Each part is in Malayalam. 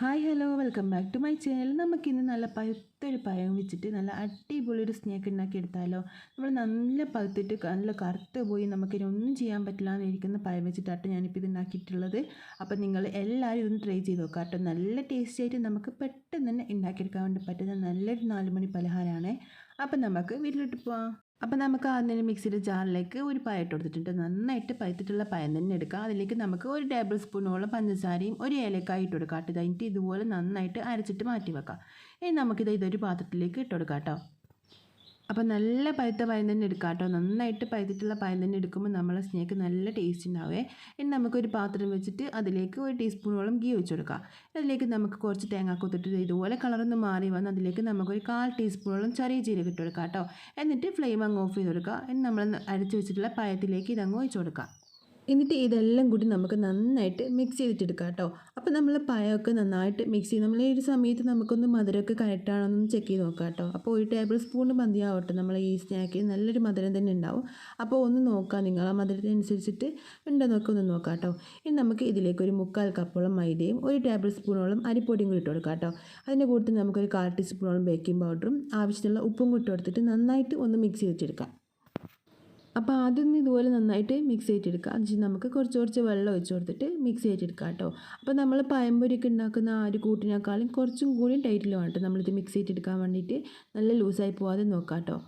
Hi hello welcome back to my channel. നമുക്കിന്ന് നല്ല പഴുത്തൊരു പഴം വെച്ചിട്ട് നല്ല അടിപൊളി ഒരു സ്നേക്ക് ഉണ്ടാക്കി എടുത്താലോ നമ്മൾ നല്ല പഴുത്തിട്ട് നല്ല കറുത്ത് പോയി നമുക്കിനി ഒന്നും ചെയ്യാൻ പറ്റില്ല എന്നിരിക്കുന്ന പഴം വെച്ചിട്ടാട്ടോ ഞാനിപ്പോൾ ഇത് ഉണ്ടാക്കിയിട്ടുള്ളത്. അപ്പോൾ നിങ്ങൾ എല്ലാവരും ഇതൊന്ന് ട്രൈ ചെയ്ത് നോക്കാം കേട്ടോ. നല്ല ടേസ്റ്റി ആയിട്ട് നമുക്ക് പെട്ടെന്ന് തന്നെ ഉണ്ടാക്കിയെടുക്കാൻ വേണ്ടി പറ്റുന്ന നല്ലൊരു നാലുമണി പലഹാരമാണ്. അപ്പം നമുക്ക് വീട്ടിലിട്ട് പോവാം. അപ്പോൾ നമുക്ക് ആദ്യം മിക്സിയുടെ ജാറിലേക്ക് ഒരു പഴം ഇട്ട് കൊടുത്തിട്ടുണ്ട്. നന്നായിട്ട് പഴുത്തിട്ടുള്ള പഴം തന്നെ എടുക്കുക അതിലേക്ക് നമുക്ക് ഒരു ടേബിൾ സ്പൂണോളം പഞ്ചസാരയും ഒരു ഏലക്കായി ഇട്ട് കൊടുക്കാം. കേട്ടോ ഇതുപോലെ നന്നായിട്ട് അരച്ചിട്ട് മാറ്റി വെക്കാം. ഇനി നമുക്കിത് ഇതൊരു പാത്രത്തിലേക്ക് ഇട്ട് കൊടുക്കാം കേട്ടോ. അപ്പോൾ നല്ല പഴുത്ത പയം തന്നെ എടുക്കാം കേട്ടോ നന്നായിട്ട് പഴുത്തിട്ടുള്ള പയം തന്നെ എടുക്കുമ്പോൾ നമ്മളെ സ്നേക്ക് നല്ല ടേസ്റ്റ് ഉണ്ടാവേ. ഇനി നമുക്കൊരു പാത്രം വെച്ചിട്ട് അതിലേക്ക് ഒരു ടീസ്പൂണോളം ഗീ വെച്ച് കൊടുക്കാം. അതിലേക്ക് നമുക്ക് കുറച്ച് തേങ്ങ കൊത്തിട്ട് ഇതുപോലെ കളറൊന്ന് മാറി വന്ന് അതിലേക്ക് നമുക്കൊരു കാൽ ടീസ്പൂണോളം ചെറിയ ജീരകം ഇട്ട് കൊടുക്കാം കേട്ടോ എന്നിട്ട് ഫ്ലെയിം അങ്ങ് ഓഫ് ചെയ്ത് കൊടുക്കുക ഇനി നമ്മൾ അരച്ച് വെച്ചിട്ടുള്ള പഴത്തിലേക്ക് ഇതങ്ങ് ഒഴിച്ച് കൊടുക്കാം. എന്നിട്ട് ഇതെല്ലാം കൂടി നമുക്ക് നന്നായിട്ട് മിക്സ് ചെയ്തിട്ടെടുക്കാം കേട്ടോ. അപ്പോൾ നമ്മൾ പഴമൊക്കെ നന്നായിട്ട് മിക്സ് ചെയ്ത് നമ്മൾ ഈ ഒരു സമയത്ത് നമുക്കൊന്ന് മധുരമൊക്കെ കറക്റ്റാണോന്ന് ചെക്ക് ചെയ്ത് നോക്കാം കേട്ടോ. അപ്പോൾ ഒരു ടേബിൾ സ്പൂൺ മതിയാവട്ടെ നമ്മൾ ഈ സ്നാക്കിൽ നല്ലൊരു മധുരം തന്നെ ഉണ്ടാവും. അപ്പോൾ ഒന്ന് നോക്കാം നിങ്ങൾ ആ മധുരത്തിനനുസരിച്ചിട്ട് ഉണ്ടോ നോക്കി ഒന്ന് നോക്കാം കേട്ടോ. ഇനി നമുക്ക് ഇതിലേക്ക് ഒരു മുക്കാൽ കപ്പോളം മൈദയും ഒരു ടേബിൾ സ്പൂണോളം അരിപ്പൊടിയും കൂടി ഇട്ട് കൊടുക്കാം കേട്ടോ. അതിന്റെ കൂട്ടത്തിൽ നമുക്കൊരു കാൽ ടീസ്പൂണോളം ബേക്കിംഗ് പൗഡറും ആവശ്യത്തിനുള്ള ഉപ്പും കൂട്ടി കൊടുത്തിട്ട് നന്നായിട്ട് ഒന്ന് മിക്സ് ചെയ്തിട്ടെടുക്കാം അപ്പോൾ ആദ്യം ഇതുപോലെ നന്നായിട്ട് മിക്സ് ചെയ്തിട്ടെടുക്കുക അതിന് നമുക്ക് കുറച്ച് കുറച്ച് വെള്ളം ഒഴിച്ച് കൊടുത്തിട്ട് മിക്സ് ചെയ്തിട്ടെടുക്കുക കേട്ടോ. അപ്പോൾ നമ്മൾ പയമ്പൊരിക്ക് ഉണ്ടാക്കുന്ന ആ ഒരു കൂട്ടിനേക്കാളും കുറച്ചും കൂടി ടൈറ്റിൽ വേണം കേട്ടോ. നമ്മളിത് മിക്സ് ചെയ്തിട്ടെടുക്കാൻ വേണ്ടിയിട്ട് നല്ല ലൂസായി പോവാതെ നോക്കാം കേട്ടോ.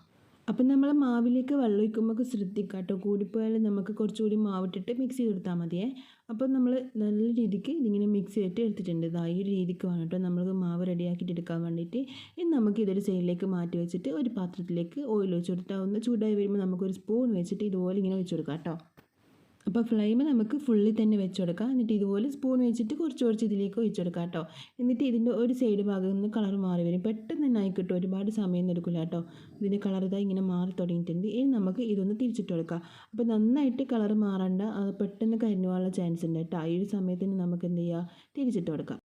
അപ്പം നമ്മൾ മാവിലേക്ക് വെള്ളം ഒഴിക്കുമ്പോൾ ശ്രദ്ധിക്കുക കേട്ടോ കൂടിപ്പോയാൽ നമുക്ക് കുറച്ചുകൂടി മാവിട്ടിട്ട് മിക്സ് ചെയ്ത് കൊടുത്താൽ മതിയേ. അപ്പോൾ നമ്മൾ നല്ല രീതിക്ക് ഇതിങ്ങനെ മിക്സ് ചെയ്തിട്ട് എടുത്തിട്ടുണ്ട്. ഇതാ ഈ രീതിക്ക് വേണം കേട്ടോ നമ്മൾ മാവ് റെഡിയാക്കിയിട്ട് എടുക്കാൻ വേണ്ടിയിട്ട്. ഇനി നമുക്ക് ഇതൊരു സൈഡിലേക്ക് മാറ്റി വെച്ചിട്ട് ഒരു പാത്രത്തിലേക്ക് ഓയിൽ ഒഴിച്ച് കൊടുത്താൽ ഒന്ന് ചൂടായി വരുമ്പോൾ നമുക്കൊരു സ്പൂൺ വെച്ചിട്ട് ഇതുപോലെ ഇങ്ങനെ വെച്ച് കൊടുക്കാം കേട്ടോ അപ്പോൾ ഫ്ലെയിം നമുക്ക് ഫുള്ളിൽ തന്നെ വെച്ച് കൊടുക്കാം എന്നിട്ട് ഇതുപോലെ സ്പൂൺ വെച്ചിട്ട് കുറച്ച് കുറച്ച് ഇതിലേക്ക് ഒഴിച്ച് കൊടുക്കാം കേട്ടോ. എന്നിട്ട് ഇതിന്റെ ഒരു സൈഡ് ഭാഗത്ത് നിന്ന് കളർ മാറി വരും. പെട്ടെന്ന് തന്നെ ആയിക്കിട്ടും ഒരുപാട് സമയം എടുക്കില്ല കേട്ടോ. ഇതിന്റെ കളർ ഇതാ ഇങ്ങനെ മാറി തുടങ്ങിയിട്ടുണ്ട്. ഇനി നമുക്ക് ഇതൊന്ന് തിരിച്ചിട്ട് കൊടുക്കാം അപ്പോൾ നന്നായിട്ട് കളർ മാറണ്ട. അത് പെട്ടെന്ന് കരിഞ്ഞു പോകാനുള്ള ചാൻസ് ഉണ്ട് കേട്ടോ. ഈ ഒരു സമയത്തിന് നമുക്ക് എന്ത് ചെയ്യുക തിരിച്ചിട്ട് കൊടുക്കാം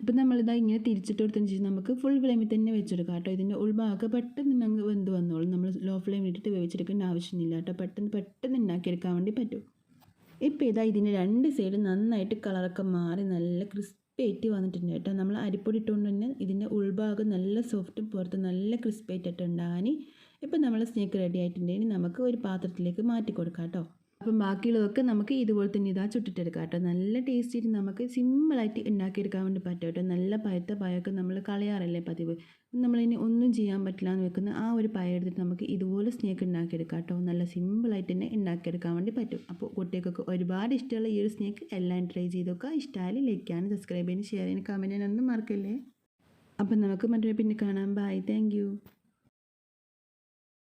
ഇപ്പം നമ്മളിതാ ഇങ്ങനെ തിരിച്ചിട്ട് കൊടുത്തതിന് ശേഷം നമുക്ക് ഫുൾ ഫ്ലെയിമിൽ തന്നെ വെച്ചെടുക്കാം കേട്ടോ. ഇതിന്റെ ഉൾഭാഗം പെട്ടെന്ന് അങ്ങ് വെന്ത് വന്നോളും. നമ്മൾ ലോ ഫ്ലെയിമിൽ ഇട്ടിട്ട് വേവിച്ചെടുക്കേണ്ട ആവശ്യമില്ല കേട്ടോ. പെട്ടെന്ന് പെട്ടെന്ന് ഉണ്ടാക്കിയെടുക്കാൻ വേണ്ടി പറ്റും. ഇപ്പോൾ ഇതാ ഇതിന്റെ രണ്ട് സൈഡ് നന്നായിട്ട് കളറൊക്കെ മാറി നല്ല ക്രിസ്പി ആയിട്ട് വന്നിട്ടുണ്ട് കേട്ടോ. നമ്മൾ അരിപ്പൊടി ഇട്ടുകൊണ്ട് തന്നെ ഇതിന്റെ ഉൾഭാഗം നല്ല സോഫ്റ്റും പുറത്ത് നല്ല ക്രിസ്പി ആയിട്ടിട്ട് ഉണ്ടാകാൻ ഇപ്പം നമ്മൾ സ്നേക്ക് റെഡി ആയിട്ടുണ്ടെങ്കിൽ നമുക്ക് ഒരു പാത്രത്തിലേക്ക് മാറ്റി കൊടുക്കാം കേട്ടോ. അപ്പം ബാക്കിയുള്ളതൊക്കെ നമുക്ക് ഇതുപോലെ തന്നെ ഇതാ ചുട്ടിട്ടെടുക്കാം കേട്ടോ. നല്ല ടേസ്റ്റിയിട്ട് നമുക്ക് സിമ്പിളായിട്ട് ഉണ്ടാക്കിയെടുക്കാൻ വേണ്ടി പറ്റും കേട്ടോ. നല്ല പഴുത്ത പഴമൊക്കെ നമ്മൾ കളയാറല്ലേ പതിവ്. നമ്മളിനി ഒന്നും ചെയ്യാൻ പറ്റില്ല എന്ന് വെക്കുന്ന ആ ഒരു പഴം എടുത്തിട്ട് നമുക്ക് ഇതുപോലെ സ്നേക്ക് ഉണ്ടാക്കിയെടുക്കാം കേട്ടോ. നല്ല സിമ്പിളായിട്ട് തന്നെ ഉണ്ടാക്കിയെടുക്കാൻ വേണ്ടി പറ്റും. അപ്പോൾ കുട്ടികൾക്കൊക്കെ ഒരുപാട് ഇഷ്ടമുള്ള ഈ ഒരു സ്നേക്ക് എല്ലാം ട്രൈ ചെയ്ത് നോക്കുക. ഇഷ്ടമായാലും ലൈക്ക് ചെയ്യാനും സബ്സ്ക്രൈബ് ചെയ്യാനും ഷെയർ ചെയ്യാനും കമന്റ് ചെയ്യാനൊന്നും മറക്കല്ലേ. അപ്പം നമുക്ക് മറ്റൊരു പിന്നെ കാണാം. Bye thank